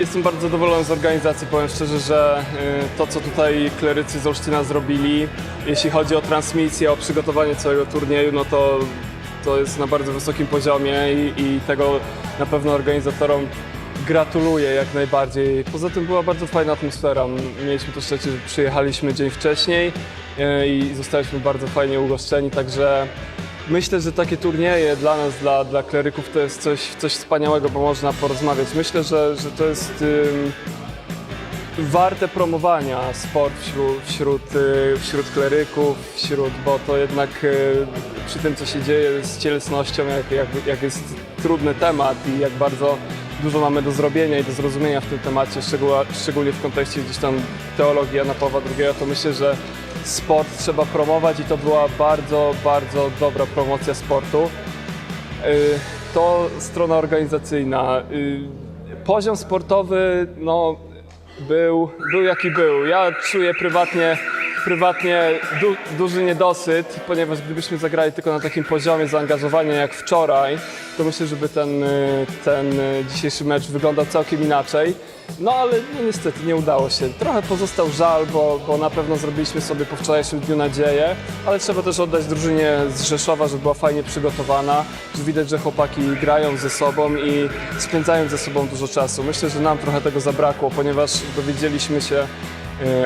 Jestem bardzo zadowolony z organizacji. Powiem szczerze, że y, to, co tutaj klerycy z Olsztyna zrobili, jeśli chodzi o transmisję, o przygotowanie całego turnieju, no to, to jest na bardzo wysokim poziomie i, i tego na pewno organizatorom gratuluję jak najbardziej. Poza tym była bardzo fajna atmosfera. Mieliśmy to szczęście, że przyjechaliśmy dzień wcześniej y, i zostaliśmy bardzo fajnie ugoszczeni, także Myślę, że takie turnieje dla nas, dla, dla kleryków to jest coś, coś wspaniałego, bo można porozmawiać. Myślę, że, że to jest ym, warte promowania sport wśród, wśród, y, wśród kleryków, wśród, bo to jednak y, przy tym, co się dzieje z cielesnością, jak, jak, jak jest trudny temat i jak bardzo dużo mamy do zrobienia i do zrozumienia w tym temacie, szczególnie w kontekście gdzieś tam teologii Jana Pawła II, to myślę, że sport trzeba promować i to była bardzo, bardzo dobra promocja sportu. Y, To strona organizacyjna. Y, Poziom sportowy no, był, był jaki był. Ja czuję prywatnie, prywatnie du, duży niedosyt, ponieważ gdybyśmy zagrali tylko na takim poziomie zaangażowania jak wczoraj, to myślę, żeby ten, y, ten y, dzisiejszy mecz wyglądał całkiem inaczej. No ale no, niestety nie udało się. Trochę pozostał żal, bo, bo na pewno zrobiliśmy sobie po wczorajszym dniu nadzieję, ale trzeba też oddać drużynie z Rzeszowa, że była fajnie przygotowana, że widać, że chłopaki grają ze sobą i spędzają ze sobą dużo czasu. Myślę, że nam trochę tego zabrakło, ponieważ dowiedzieliśmy się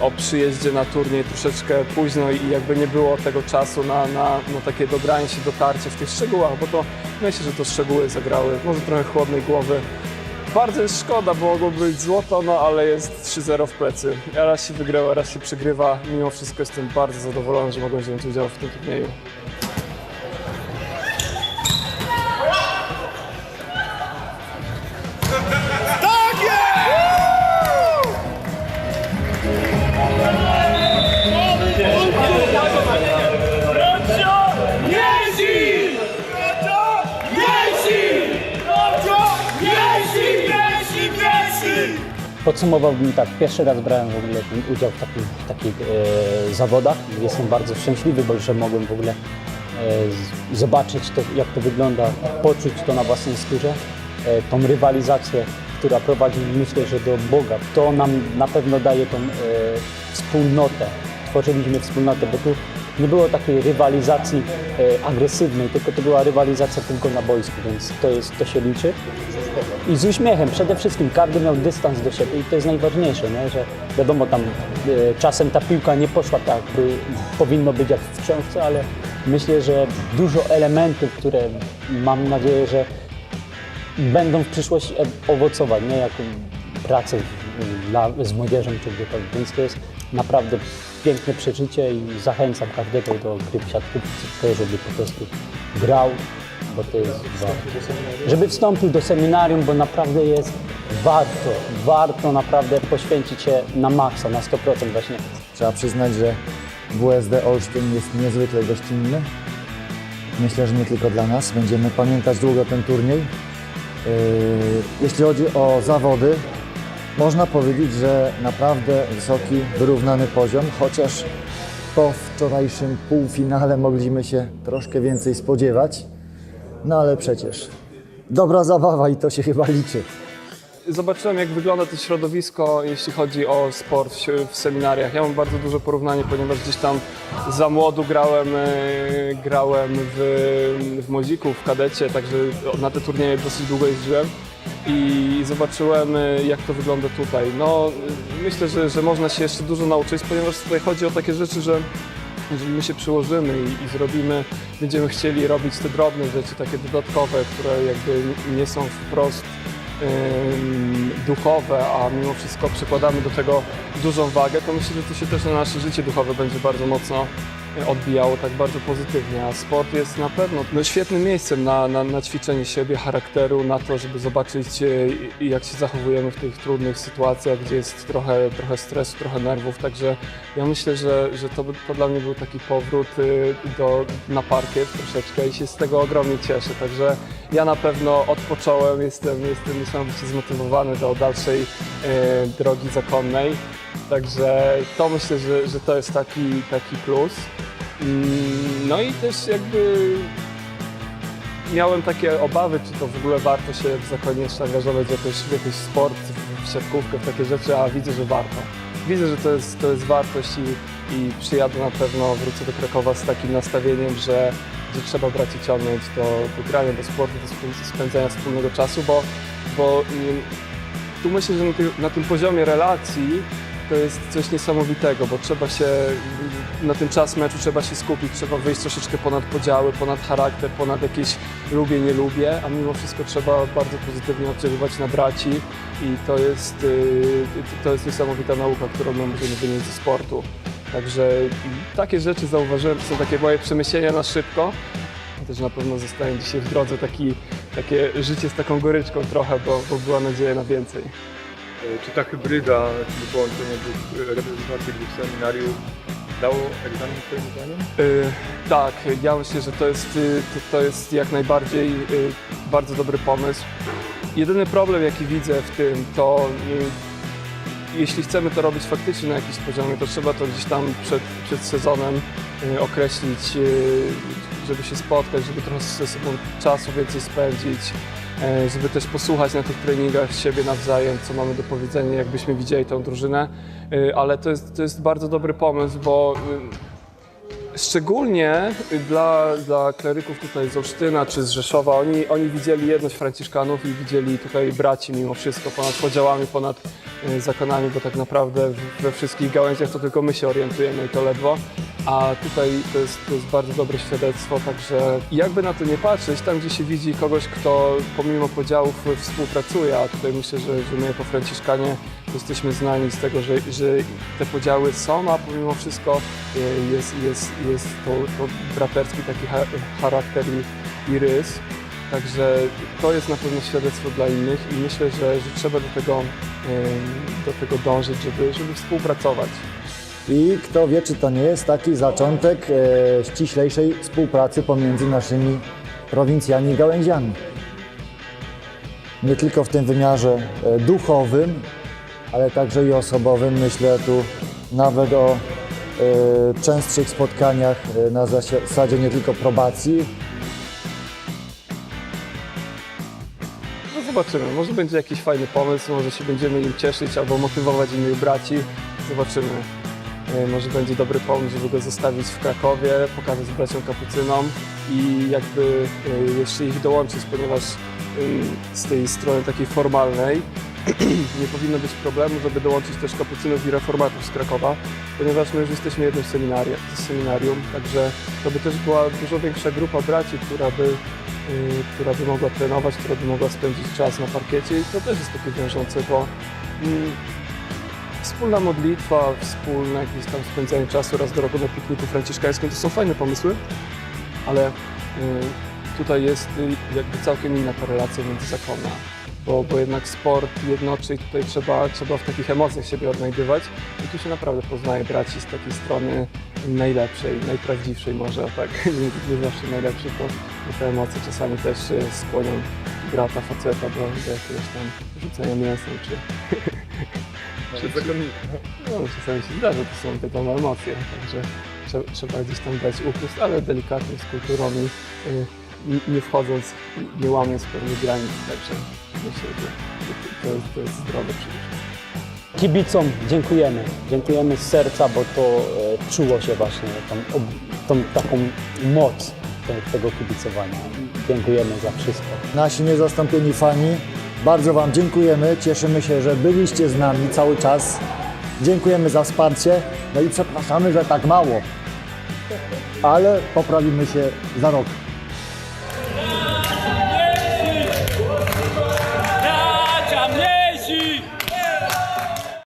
o przyjeździe na turniej troszeczkę późno i jakby nie było tego czasu na, na, na takie dobranie się, dotarcie w tych szczegółach, bo to myślę, że to szczegóły zagrały, może trochę chłodnej głowy. Bardzo jest szkoda, bo mogło być złoto, no ale jest 3-0 w plecy. Raz się wygrywa, raz się przegrywa. Mimo wszystko jestem bardzo zadowolony, że mogłem wziąć udział w tym turnieju. Podsumowałbym tak, pierwszy raz brałem w ogóle udział w takich, takich e, zawodach. Jestem bardzo szczęśliwy, bo że mogłem w ogóle e, zobaczyć to, jak to wygląda, poczuć to na własnej skórze. E, tą rywalizację, która prowadzi, myślę, że do Boga. To nam na pewno daje tą e, wspólnotę. Tworzyliśmy wspólnotę, bo tu nie było takiej rywalizacji e, agresywnej, tylko to była rywalizacja tylko na boisku, więc to, jest, to się liczy. I z uśmiechem przede wszystkim każdy miał dystans do siebie i to jest najważniejsze, nie? że wiadomo tam e, czasem ta piłka nie poszła tak, by powinno być jak w książce, ale myślę, że dużo elementów, które mam nadzieję, że będą w przyszłości e- owocować, nie jako pracę dla, z młodzieżą czy gdziekolwiek, więc to jest naprawdę piękne przeżycie i zachęcam każdego do gry w siatkówce, żeby po prostu grał, bo to jest warto. Żeby wstąpił do seminarium, bo naprawdę jest warto, warto naprawdę poświęcić się na maksa, na 100% właśnie. Trzeba przyznać, że WSD Olsztyn jest niezwykle gościnny. Myślę, że nie tylko dla nas. Będziemy pamiętać długo ten turniej. Yy, Jeśli chodzi o zawody, można powiedzieć, że naprawdę wysoki, wyrównany poziom, chociaż po wczorajszym półfinale mogliśmy się troszkę więcej spodziewać. No ale przecież dobra zabawa i to się chyba liczy. Zobaczyłem, jak wygląda to środowisko, jeśli chodzi o sport w, seminariach. Ja mam bardzo duże porównanie, ponieważ gdzieś tam za młodu grałem, e, grałem w, w Moziku, w kadecie, także na te turnieje dosyć długo jeździłem i zobaczyłem, e, jak to wygląda tutaj. No, myślę, że, że można się jeszcze dużo nauczyć, ponieważ tutaj chodzi o takie rzeczy, że jeżeli my się przyłożymy i, i zrobimy, będziemy chcieli robić te drobne rzeczy, takie dodatkowe, które jakby nie są wprost duchowe, a mimo wszystko przykładamy do tego dużą wagę, to myślę, że to się też na nasze życie duchowe będzie bardzo mocno odbijało tak bardzo pozytywnie. A sport jest na pewno no, świetnym miejscem na, na, na ćwiczenie siebie, charakteru, na to, żeby zobaczyć y, jak się zachowujemy w tych trudnych sytuacjach, gdzie jest trochę, trochę stresu, trochę nerwów. Także ja myślę, że, że to, to dla mnie był taki powrót y, do, na parkiet troszeczkę i się z tego ogromnie cieszę. Także ja na pewno odpocząłem, jestem, jestem niesamowicie zmotywowany do dalszej e, drogi zakonnej. Także to myślę, że, że to jest taki, taki plus. Mm, No i też jakby miałem takie obawy, czy to w ogóle warto się w zakoniecznie angażować w jakiś, w jakiś sport, w siatkówkę, w takie rzeczy, a widzę, że warto. Widzę, że to jest, to jest wartość i, i przyjadę na pewno, wrócę do Krakowa z takim nastawieniem, że gdzie trzeba brać i ciągnąć do, do grania, do sportu, do spę- spędzania wspólnego czasu, bo, bo ym, tu myślę, że na, na tym poziomie relacji to jest coś niesamowitego, bo trzeba się na ten czas meczu trzeba się skupić, trzeba wyjść troszeczkę ponad podziały, ponad charakter, ponad jakieś lubię, nie lubię, a mimo wszystko trzeba bardzo pozytywnie oddziaływać na braci i to jest, yy, to jest niesamowita nauka, którą my możemy wynieść ze sportu. Także takie rzeczy zauważyłem, to są takie moje przemyślenia na szybko. Też na pewno zostanie dzisiaj w drodze taki, takie życie z taką goryczką trochę, bo, bo była nadzieja na więcej. E, Czy ta hybryda, czyli połączenie dwóch e, reprezentacji dwóch seminariów dało egzamin Twoim zdaniem? Y, tak, ja myślę, że to jest, y, to, to jest jak najbardziej y, bardzo dobry pomysł. Jedyny problem, jaki widzę w tym, to y, jeśli chcemy to robić faktycznie na jakimś poziomie, to trzeba to gdzieś tam przed, przed sezonem określić, żeby się spotkać, żeby trochę ze sobą czasu więcej spędzić, e, żeby też posłuchać na tych treningach siebie nawzajem, co mamy do powiedzenia, jakbyśmy widzieli tą drużynę. Y, Ale to jest, to jest bardzo dobry pomysł, bo y, Szczególnie dla, dla kleryków tutaj z Olsztyna czy z Rzeszowa, oni, oni widzieli jedność Franciszkanów i widzieli tutaj braci mimo wszystko, ponad podziałami, ponad y, zakonami, bo tak naprawdę we wszystkich gałęziach to tylko my się orientujemy i to ledwo. A tutaj to jest, to jest bardzo dobre świadectwo, także jakby na to nie patrzeć, tam gdzie się widzi kogoś, kto pomimo podziałów współpracuje, a tutaj myślę, że, że my jako Franciszkanie jesteśmy znani z tego, że, że te podziały są, a pomimo wszystko y, jest, jest, jest to, to braterski taki cha- charakter i, i rys. Także to jest na pewno świadectwo dla innych i myślę, że, że trzeba do tego, ym, do tego dążyć, żeby, żeby współpracować. I kto wie, czy to nie jest taki zaczątek e, ściślejszej współpracy pomiędzy naszymi prowincjami i gałęziami. Nie tylko w tym wymiarze e, duchowym, ale także i osobowym. Myślę tu nawet o e, częstszych spotkaniach e, na zasadzie nie tylko probacji, No zobaczymy, może będzie jakiś fajny pomysł, może się będziemy im cieszyć albo motywować innych braci. Zobaczymy. E, Może będzie dobry pomysł, żeby go zostawić w Krakowie, pokazać braciom kapucynom i jakby e, jeszcze ich dołączyć, ponieważ ym, z tej strony takiej formalnej nie powinno być problemu, żeby dołączyć też kapucynów i reformatów z Krakowa, ponieważ my już jesteśmy jednym seminarium, seminarium także to by też była dużo większa grupa braci, która by, która by mogła trenować, która by mogła spędzić czas na parkiecie i to też jest takie wiążące, bo mm, wspólna modlitwa, wspólne jakieś tam spędzanie czasu raz do roku na pikniku franciszkańskim to są fajne pomysły, ale y, tutaj jest y, jakby całkiem inna korelacja międzyzakonna, bo, bo jednak sport jednoczy i tutaj trzeba, trzeba w takich emocjach siebie odnajdywać i tu się naprawdę poznaje braci z takiej strony najlepszej, najprawdziwszej może, tak, nie, nie zawsze najlepszej, bo bo te emocje czasami też y, skłonią brata, faceta do, do jakiegoś tam rzucenia mięsem, czy Nawet zakonnicy. no, czasami się zdarza, to są wiadomo emocje, także trzeba, trzeba gdzieś tam dać upust, ale delikatnie, z kulturą i y, nie- nie wchodząc, nie łamiąc pewnych granic, także myślę, że to jest, to jest zdrowe przede. Kibicom dziękujemy. Dziękujemy z serca, bo to e, czuło się właśnie tą, ob- tą taką moc te, tego kibicowania. Dziękujemy za wszystko. Nasi niezastąpieni fani, bardzo Wam dziękujemy. Cieszymy się, że byliście z nami cały czas. Dziękujemy za wsparcie. No i przepraszamy, że tak mało. Ale poprawimy się za rok.